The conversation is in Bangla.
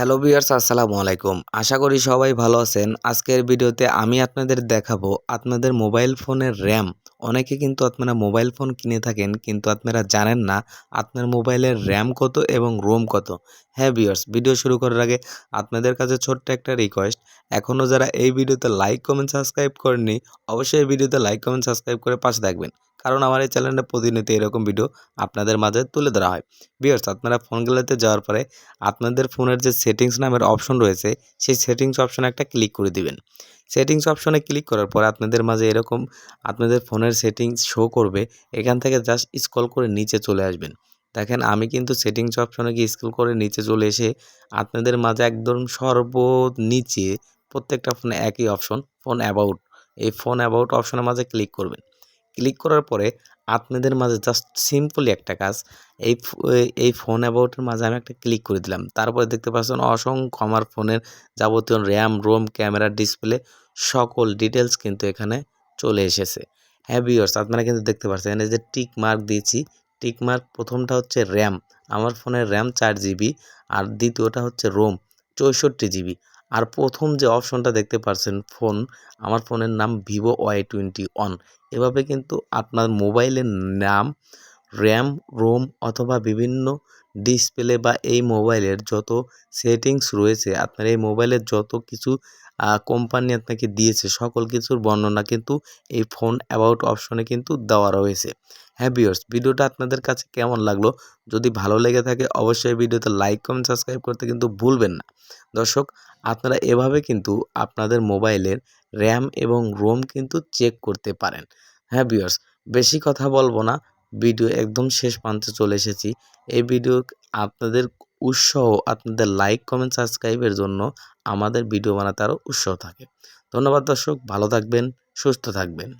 হ্যালো ভিউয়ার্স, আসসালামু আলাইকুম। আশা করি সবাই ভালো আছেন। আজকের ভিডিওতে আমি আপনাদের দেখাবো আপনাদের মোবাইল ফোনের র্যাম। অনেকে কিন্তু আপনারা মোবাইল ফোন কিনে থাকেন, কিন্তু আপনারা জানেন না আপনার মোবাইলের র্যাম কত এবং রোম কত। হ্যাঁ ভিউয়ার্স, ভিডিও শুরু করার আগে আপনাদের কাছে ছোট্ট একটা রিকোয়েস্ট এখনও যারা এই ভিডিওতে লাইক কমেন্ট সাবস্ক্রাইব করেননি, অবশ্যই এই ভিডিওতে লাইক কমেন্ট সাবস্ক্রাইব করে পাশে থাকবেন। কারণ আমার এই চ্যানেলে প্রতিনিয়ত এরকম ভিডিও আপনাদের মাঝে তুলে ধরা হয়। ভিউয়ার্স আপনারা ফোন গ্যালারিতে যাওয়ার পরে আপনাদের ফোনের যে সেটিংস নামের অপশন রয়েছে, সেই সেটিংস অপশনে একটা ক্লিক করে দিবেন। সেটিংস অপশনে ক্লিক করার পর আপনাদের মাঝে এরকম আপনাদের ফোনের সেটিংস শো করবে, এখান থেকে জাস্ট স্ক্রল করে নিচে চলে আসবেন। দেখেন, আমি কিন্তু সেটিংস অপশনে গিয়ে স্ক্রল করে নিচে চলে এসে আপনাদের মাঝে একদম সর্ব নিচে প্রত্যেকটা ফোনে একই অপশন ফোন অ্যাবাউট এই ফোন অ্যাবাউট অপশনের মাঝে ক্লিক করবেন। ক্লিক করার পরে আপনাদের মাঝে জাস্ট সিম্পলি একটা কাজ। এই এই ফোন অ্যাবাউটের মাঝে আমি একটা ক্লিক করে দিলাম। তারপরে দেখতে পাচ্ছেন অসংখ্য আমার ফোনের যাবতীয় র্যাম রোম ক্যামেরা ডিসপ্লে সকল ডিটেলস কিন্তু এখানে চলে এসেছে। হ্যাঁ ভিউয়ার্স আপনারা কিন্তু দেখতে পাচ্ছেন এই যে টিক মার্ক দিয়েছি। টিক মার্ক প্রথমটা হচ্ছে র্যাম আমার ফোনের র্যাম চার জিবি আর দ্বিতীয়টা হচ্ছে রোম চৌষট্টি জিবি আর প্রথম যে অপশনটা দেখতে পাচ্ছেন ফোন, আমার ফোনের নাম ভিভো ওয়াই টোয়েন্টি ওয়ান। এভাবে কিন্তু আপনার মোবাইলের নাম, র্যাম, রোম অথবা বিভিন্ন ডিসপ্লে বা এই মোবাইলের যত সেটিংস রয়েছে, আপনার এই মোবাইলের যত কিছু কোম্পানি আপনাকে দিয়েছে, সকল কিছুর বর্ণনা কিন্তু এই ফোন অ্যাবাউট অপশনে কিন্তু দেওয়া রয়েছে। হ্যাঁ বিয়ার্স ভিডিওটা আপনাদের কাছে কেমন লাগল? যদি ভালো লেগে থাকে অবশ্যই ভিডিওতে লাইক, কমেন্ট, সাবস্ক্রাইব করতে কিন্তু ভুলবেন না। দর্শক আপনারা এভাবে কিন্তু আপনাদের মোবাইলের র্যাম এবং রোম কিন্তু চেক করতে পারেন। হ্যাঁ বিয়ার্স বেশি কথা বলব না। ভিডিও একদম শেষ প্রান্তে চলে এসেছি। এই ভিডিও আপনাদের উৎসাহ, আপনাদের লাইক কমেন্ট সাবস্ক্রাইবের জন্য আমাদের ভিডিও বানাতে আরও উৎসাহ থাকে। ধন্যবাদ দর্শক, ভালো থাকবেন, সুস্থ থাকবেন।